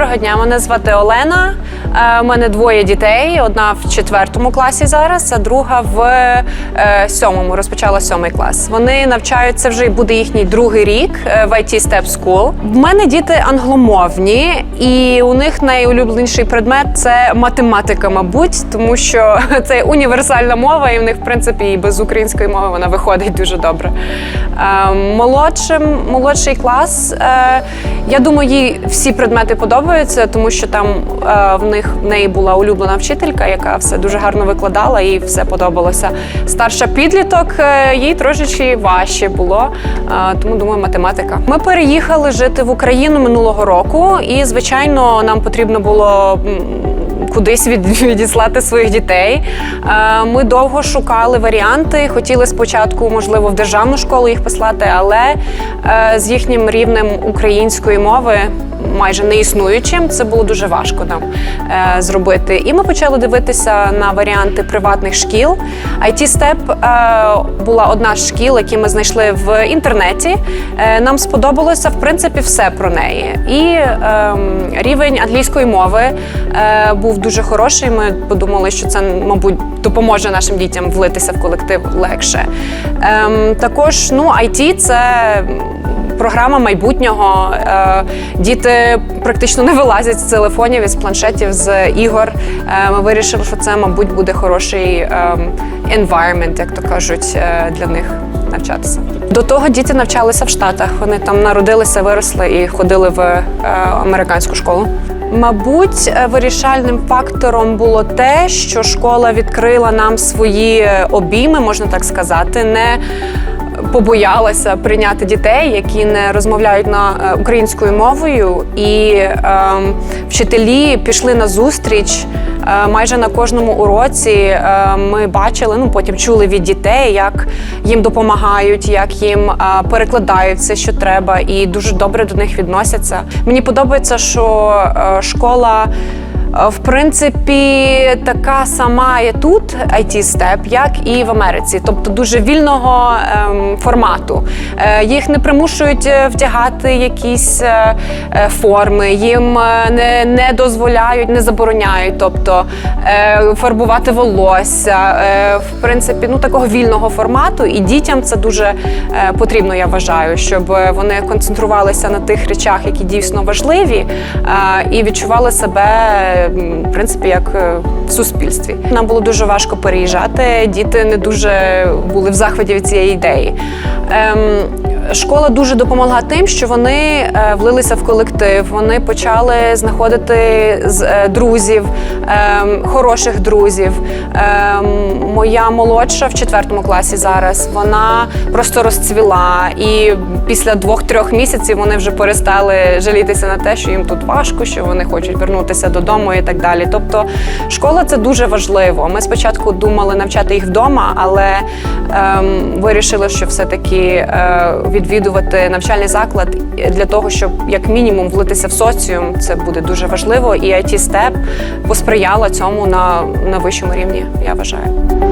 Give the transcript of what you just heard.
Доброго дня, мене звати Олена. Е, У мене двоє дітей. Одна в четвертому класі зараз, а друга в е, сьомому. Розпочала сьомий клас. Вони навчаються вже буде їхній другий рік е, в IT Step School. В мене діти англомовні, і у них найулюбленіший предмет це математика, мабуть, тому що це універсальна мова, і в них, в принципі, і без української мови вона виходить дуже добре. Молодшим, молодший клас. Я думаю, їй всі предмети подобаються, тому що там в них в неї була улюблена вчителька, яка все дуже гарно викладала, і все подобалося. Старша підліток е, їй трошечки важче було, е, тому думаю, математика. Ми переїхали жити в Україну минулого року, і звичайно, нам потрібно було. Кудись від, відіслати своїх дітей. Е, Ми довго шукали варіанти. Хотіли спочатку, можливо, в державну школу їх послати, але е, з їхнім рівнем української мови. Майже не існуючим, це було дуже важко нам е, зробити. І ми почали дивитися на варіанти приватних шкіл. IT Step е, була одна з шкіл, які ми знайшли в інтернеті. Е, нам сподобалося в принципі все про неї. І е, рівень англійської мови е, був дуже хороший. Ми подумали, що це, мабуть, допоможе нашим дітям влитися в колектив легше. Ем, також ну, IT – це програма майбутнього. Е, Діти практично не вилазять з телефонів, із планшетів, з ігор. Е, Ми вирішили, що це, мабуть, буде хороший ем, environment, як то кажуть, е, для них навчатися. До того діти навчалися в Штатах. Вони там народилися, виросли і ходили в американську школу. Мабуть, е, вирішальним фактором було те, що школа відкрила нам свої е, обійми, можна так сказати, не побоялася прийняти дітей, які не розмовляють на е, українською мовою, і е, вчителі пішли на зустріч. Е, Майже на кожному уроці е, ми бачили, ну потім чули від дітей, як їм допомагають, як їм перекладають все, що треба, і дуже добре до них відносяться. Мені подобається, що школа. Е, В принципі, така сама є тут IT Step, як і в Америці, тобто дуже вільного ем, формату. Е, їх не примушують е, вдягати якісь е, е, форми, їм не, не дозволяють, не забороняють, тобто е, фарбувати волосся. Е, в принципі, ну такого вільного формату, і дітям це дуже е, потрібно, я вважаю, щоб вони концентрувалися на тих речах, які дійсно важливі, е, і відчували себе в принципі як е, в суспільстві. Нам було дуже важко переїжджати. Діти не дуже були в захваті від цієї ідеї. Ем, Школа дуже допомогла тим, що вони е, влилися в колектив. Вони почали знаходити е, друзів, ем, хороших друзів. Ем, Моя молодша в четвертому класі зараз. Вона просто розцвіла. І після двох-трьох місяців вони вже перестали жалітися на те, що їм тут важко, що вони хочуть вернутися додому і так далі. Тобто, школа це дуже важливо. Ми спочатку думали навчати їх вдома, але вирішили, що все-таки е, відвідувати навчальний заклад для того, щоб як мінімум влитися в соціум, це буде дуже важливо. І it степ посприяла цьому на, на вищому рівні, я вважаю.